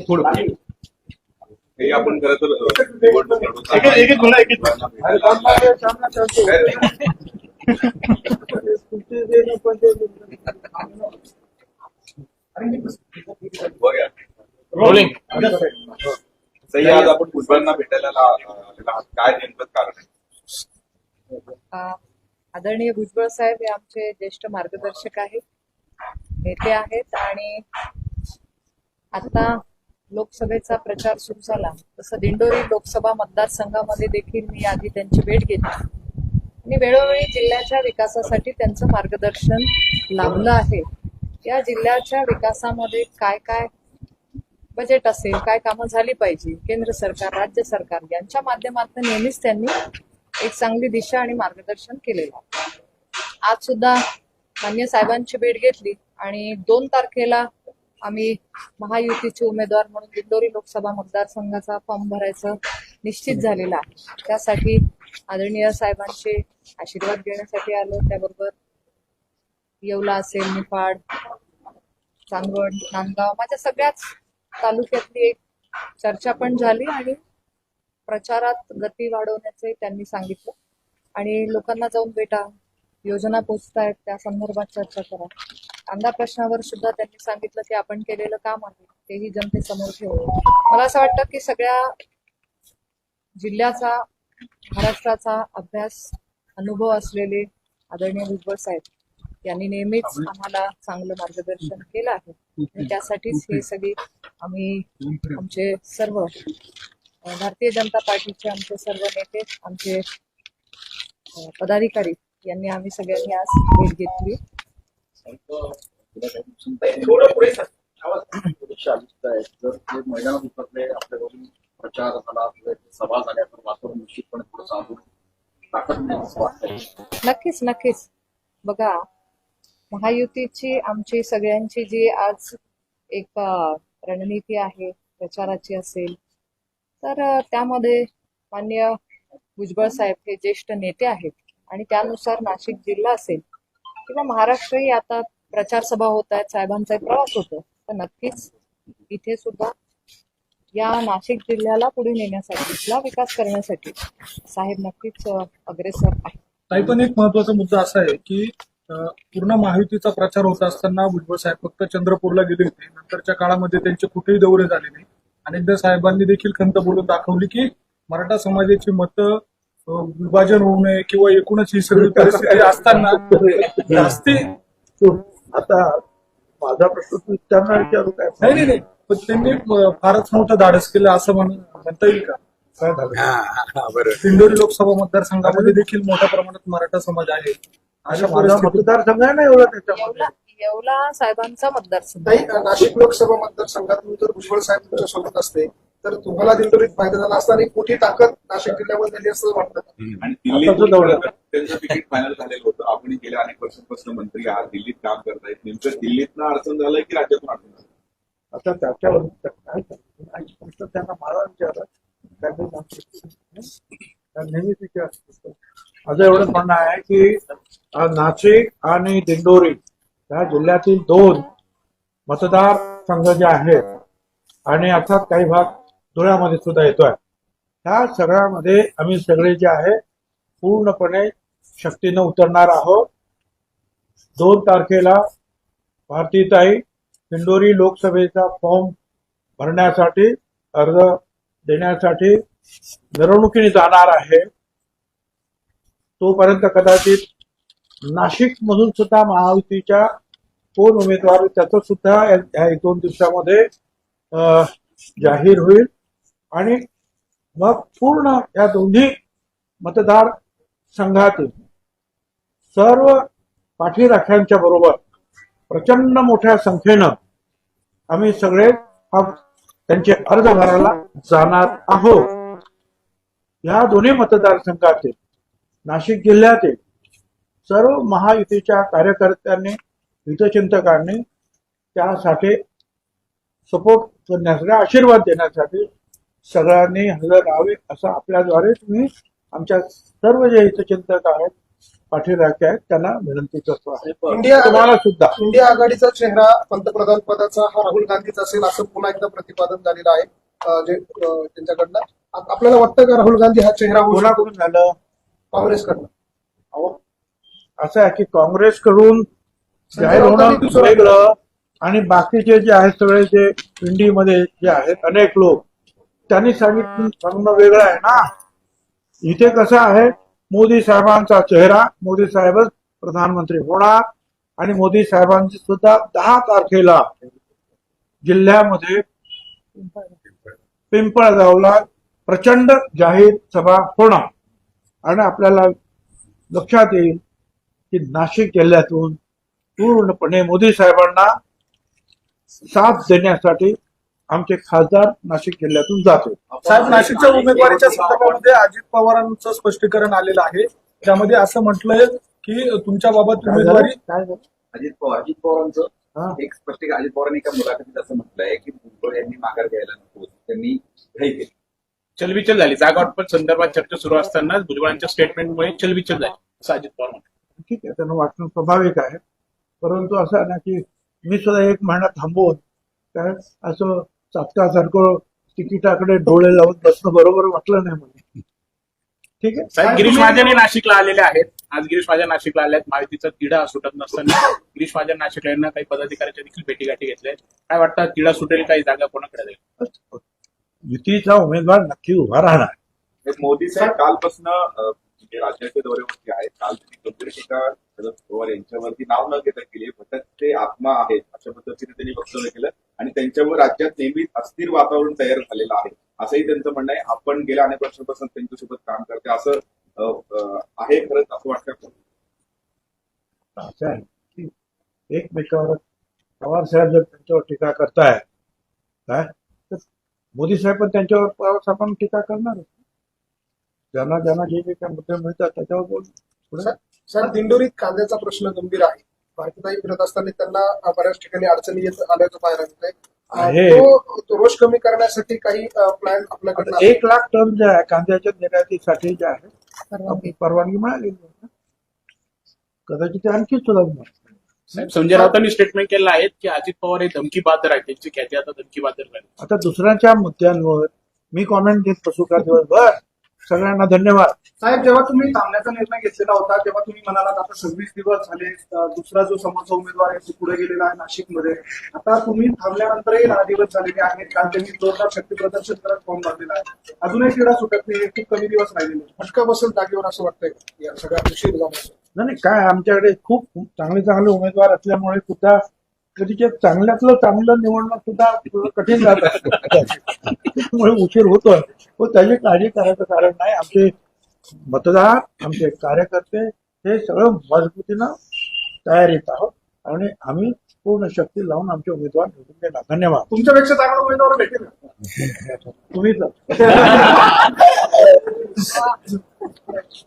थोडं हे आपण खरं तर अ, निवडणूक लढवताना- एक- एक- एक बोला, एक- एक बोला. अरे सामना सामना चलते काय- बघा. रोलिंग सई आज आपण भुजबळांना भेटायला ला- आलेला आहात काय नेमकं कारण आहे अ, आदरणीय भुजबळ साहेब हे आमचे ज्येष्ठ मार्गदर्शक आहेत नेते आहेत आणि आता लोकसभेचा प्रचार सुरू झाला. तसं दिंडोरी लोकसभा मतदारसंघामध्ये देखील मी आधी त्यांची भेट घेतली. आणि वेळोवेळी जिल्ह्याच्या विकासासाठी त्यांचं मार्गदर्शन लाभलं आहे. या जिल्ह्याच्या विकासामध्ये काय काय बजेट असेल काय कामं झाली पाहिजे केंद्र सरकार राज्य सरकार यांच्या माध्यमातून नेहमीच त्यांनी एक चांगली दिशा आणि मार्गदर्शन केलेलं आज सुद्धा मान्य साहेबांची भेट घेतली आणि दोन तारखेला आम्ही महायुतीचे उमेदवार म्हणून दिंडोरी लोकसभा मतदारसंघाचा फॉर्म भरायचं निश्चित झालेला आहे. त्यासाठी आदरणीय साहेबांचे आशीर्वाद घेण्यासाठी आलो. त्याबरोबर येवला असेल निफाड चांदवड नांदगाव माझ्या सगळ्याच तालुक्यातली एक चर्चा पण झाली आणि प्रचारात गती वाढवण्याचे त्यांनी सांगितलं. आणि लोकांना जाऊन भेटा योजना पोचतायत त्या संदर्भात चर्चा करा. कांदा प्रश्नावर सुद्धा त्यांनी सांगितलं की आपण केलेलं काम आहे तेही जनतेसमोर ठेवू मला असं वाटतं की सगळ्या जिल्ह्याचा महाराष्ट्राचा अभ्यास अनुभव असलेले आदरणीय भुजबळ साहेब यांनी नेहमीच आम्हाला चांगलं मार्गदर्शन केलं आहे. त्यासाठीच हे सगळी आम्ही आमचे सर्व भारतीय जनता पार्टीचे आमचे सर्व नेते आमचे पदाधिकारी यांनी आम्ही सगळ्यांनी आज भेट घेतली. थोडं पुढे जर ते उतरले आपल्याकडून प्रचार झाला सभा झाल्या तर वातावरण निश्चितपणे नक्कीच नक्कीच. बघा महायुतीची आमची सगळ्यांची जी आज एक रणनीती आहे प्रचाराची असेल तर त्यामध्ये मान्य भुजबळ साहेब हे ज्येष्ठ नेते आहेत. आणि त्यानुसार नाशिक जिल्हा असेल. किंवा महाराष्ट्रही आता प्रचार सभा होत आहेत साहेबांचा एक प्रवास होतो. तर नक्कीच इथे सुद्धा या नाशिक जिल्ह्याला पुढे नेण्यासाठी इथला विकास करण्यासाठी साहेब नक्कीच अग्रेसर आहे काही पण एक महत्त्वाचा मुद्दा असा आहे की पूर्ण महायुतीचा प्रचार होत असताना भुजबळ साहेब फक्त चंद्रपूरला गेले होते. नंतरच्या काळामध्ये त्यांचे कुठेही दौरे झाले नाही. अनेकदा साहेबांनी देखील खंत बोलून दाखवली की मराठा समाजाची मतं विभाजन होऊ नये किंवा एकूणच ही सगळी परिस्थिती असताना जास्ती आता माझा प्रश्न तू त्यांना विचारू काय? नाही नाही नाही. पण त्यांनी फारच मोठं धाडस केलं असं म्हण- म्हणता येईल का? काय झालं दिंडोरी लोकसभा मतदारसंघामध्ये देखील मोठ्या प्रमाणात मराठा समाज आहे. अशा माझा परिस्थितीत मतदारसंघ आहे ना एवढा त्याच्यामध्ये? येवला साहेबांचा मतदारसंघ नाही नाशिक लोकसभा मतदारसंघातून जर भुजबळ साहेब तुमच्यासोबत असते. तर तुम्हाला दिंडोरीत फायदा झाला असता आणि मोठी ताकद नाशिक जिल्ह्यामध्ये झाली असं वाटतं. आणि दिल्लीत दौरा. त्यांचं तिकीट फायनल झालेलं होतं. आपण गेल्या अनेक वर्षांपासून मंत्री आहात. दिल्लीत काम करतायत. नेमकं दिल्लीतनं अडचण झालंय की राज्यातून अडचण झालं आता त्याच्यावर? प्रश्न त्यांना मला विचारला त्यांनी. नेहमीच विचार माझं एवढं म्हणणं आहे की नाशिक आणि दिंडोरी या जिल्ह्यातील दोन मतदार संघ जे आहेत आणि अर्थात काही भाग धुळ्यामध्ये सुद्धा येतोय. ह्या सगळ्यामध्ये आम्ही सगळे जे आहे पूर्णपणे शक्तीनं उतरणार आहोत. दोन तारखेला भारतीताई दिंडोरी लोकसभेचा फॉर्म भरण्यासाठी अर्ज देण्यासाठी मिरवणुकीने जाणार आहे. तोपर्यंत कदाचित नाशिक मधून सुद्धा महायुतीच्या कोण उमेदवार त्याचं सुद्धा या या एक दोन दिवसामध्ये अं, जाहीर होईल. आणि मग पूर्ण या दोन्ही मतदार संघातील सर्व पाठीराख्यांच्या बरोबर प्रचंड मोठ्या संख्येनं आम्ही सगळे त्यांचे अर्ज भरायला जाणार आहोत. या दोन्ही मतदारसंघातील नाशिक जिल्ह्यातील सर्व महायुतीच्या कार्यकर्त्यांनी हितचिंतकांनी त्यासाठी सपोर्ट करण्यासाठी आशीर्वाद देण्यासाठी सगळ्यांनी हजर राहावे असं आपल्याद्वारे मी आमच्या सर्व जे हितचिंतक आहेत पाठीराखे आहेत त्यांना विनंती करतो आहे. इंडिया तुम्हाला सुद्धा. इंडिया आघाडीचा चेहरा पंतप्रधान पदाचा हा राहुल गांधीचा असेल असं पुन्हा एकदा प्रतिपादन झालेलं आहे. जे त्यांच्याकडनं. आपल्याला वाटतं का राहुल गांधी हा चेहरा कोणाकडून झालं? काँग्रेसकडनं. अहो, असं आहे की काँग्रेसकडून जाहीर होणं वेगळं आणि बाकीचे जे आहेत सगळे जे इंडीमध्ये जे आहेत अनेक लोक त्यांनी सांगितलं सांगणं वेगळं आहे ना. इथे कसं आहे मोदी साहेबांचा चेहरा मोदी साहेबच प्रधानमंत्री होणार. आणि मोदी साहेबांची सुद्धा दहा तारखेला जिल्ह्यामध्ये पिंपळगावला प्रचंड जाहीर सभा होणार. आणि आपल्याला लक्षात येईल की नाशिक जिल्ह्यातून पूर्णपणे मोदी साहेबांना साथ देण्यासाठी आमचे खासदार नाशिक जिल्ह्यातून जाते साहेब नाशिकच्या उमेदवारीच्या संदर्भामध्ये अजित पवारांचं स्पष्टीकरण आलेलं आहे त्यामध्ये असं म्हटलंय की तुमच्या बाबत? उमेदवारी? अजित पवार अजित पवारांचं हा. एक स्पष्टीकरण अजित पवारांनी एका मुलाखतीत असं म्हटलंय की भुजबळ यांनी माघार घ्यायला नको त्यांनी घाई केली चलबिचल झाली जागा वाटप संदर्भात चर्चा सुरू असतानाच भुजबळांच्या स्टेटमेंटमुळे चलबिचल झाली असं अजित पवार म्हणतात ठीक आहे त्यांना वाटणं स्वाभाविक आहे परंतु असं ना की मी सुद्धा एक महिना थांबवून काय असं चाटकासारखं तिकिटाकडे डोळे लावून बसणं बरोबर वाटलं नाही मला. ठीक आहे? साहेब गिरीश महाजनही नाशिकला आलेले आहेत. आज गिरीश महाजन नाशिकला आले आहेत माहितीचा तिढा सुटत नसताना गिरीश महाजन नाशिकला यांना काही पदाधिकाऱ्यांच्या देखील भेटीगाठी घेतल्या आहेत. काय वाटतं? तिढा सुटेल काही जागा कोणाकडे जाईल? युतीचा उमेदवार नक्की उभा राहणार. हे मोदी साहेब कालपासून म्हणजे जे राज्याच्या दौऱ्यावरती आहेत. काल त्यांनी गंभीर टीका शरद पवार यांच्यावरती नाव न घेता केली फक्त ते आत्मा आहेत अशा पद्धतीने त्यांनी वक्तव्य केलं. आणि त्यांच्यावर राज्यात नेहमीच अस्थिर वातावरण तयार झालेलं आहे. असंही त्यांचं म्हणणं आहे. आपण गेल्या अनेक वर्षांपासून त्यांच्यासोबत काम करते असं आहे खरंच असं वाटतं? एकमेकावर पवार साहेब जर त्यांच्यावर टीका करताय काय तर मोदी साहेब पण त्यांच्यावर पवार साहेबांना टीका करणार ज्यांना ज्यांना जे जे काही मुद्दे मिळतात त्याच्यावर बोल. सर दिंडोरीत कांद्याचा प्रश्न गंभीर आहे. भारतीताई फिरत असताना त्यांना बऱ्याच ठिकाणी अडचणी येत आल्याचं पाहायला मिळतंय. आहे. तो रोष कमी करण्यासाठी काही प्लॅन आपल्याकडनं आता एक लाख टन जे आहे कांद्याच्या निर्यातीसाठी जे आहे परवानगी. मिळालेली आहे कदाचित ते आणखी साहेब संजय राऊतांनी स्टेटमेंट केलं आहे की अजित पवार हे धमकी बादर आहेत त्यांची ख्याती आता धमकी बादर झाली. आता दुसऱ्यांच्या मुद्द्यांवर मी कॉमेंट घेत बसू का दिवसभर? सगळ्यांना धन्यवाद. साहेब जेव्हा तुम्ही थांबण्याचा निर्णय घेतलेला होता तेव्हा तुम्ही म्हणालात आता सव्वीस दिवस झाले दुसरा जो समोरचा उमेदवार आहे तो पुढे गेलेला आहे नाशिकमध्ये. आता तुम्ही थांबल्यानंतरही दहा दिवस झालेले आहेत काल त्यांनी जोरदार शक्ती प्रदर्शन करत फॉर्म भरलेला आहे. अजूनही क्रीडा सुटत नाही खूप कमी दिवस राहिलेले. फटका बसेल जागेवर असं वाटतंय या सगळ्या नाही नाही, काय आमच्याकडे खूप चांगले चांगले उमेदवार असल्यामुळे सुद्धा कधीचे चांगल्यातलं चांगलं निवडणं सुद्धा कठीण जात असतं. त्यामुळे उशीर होतोय. हो त्याची काळजी करायचं कारण नाही. आमचे मतदार आमचे कार्यकर्ते हे सगळं मजबूतीनं तयारीत आहोत. आणि आम्ही पूर्ण शक्ती लावून आमचे उमेदवार निवडून देणार. धन्यवाद. तुमच्यापेक्षा चांगला उमेदवार भेटेल? तुम्हीच.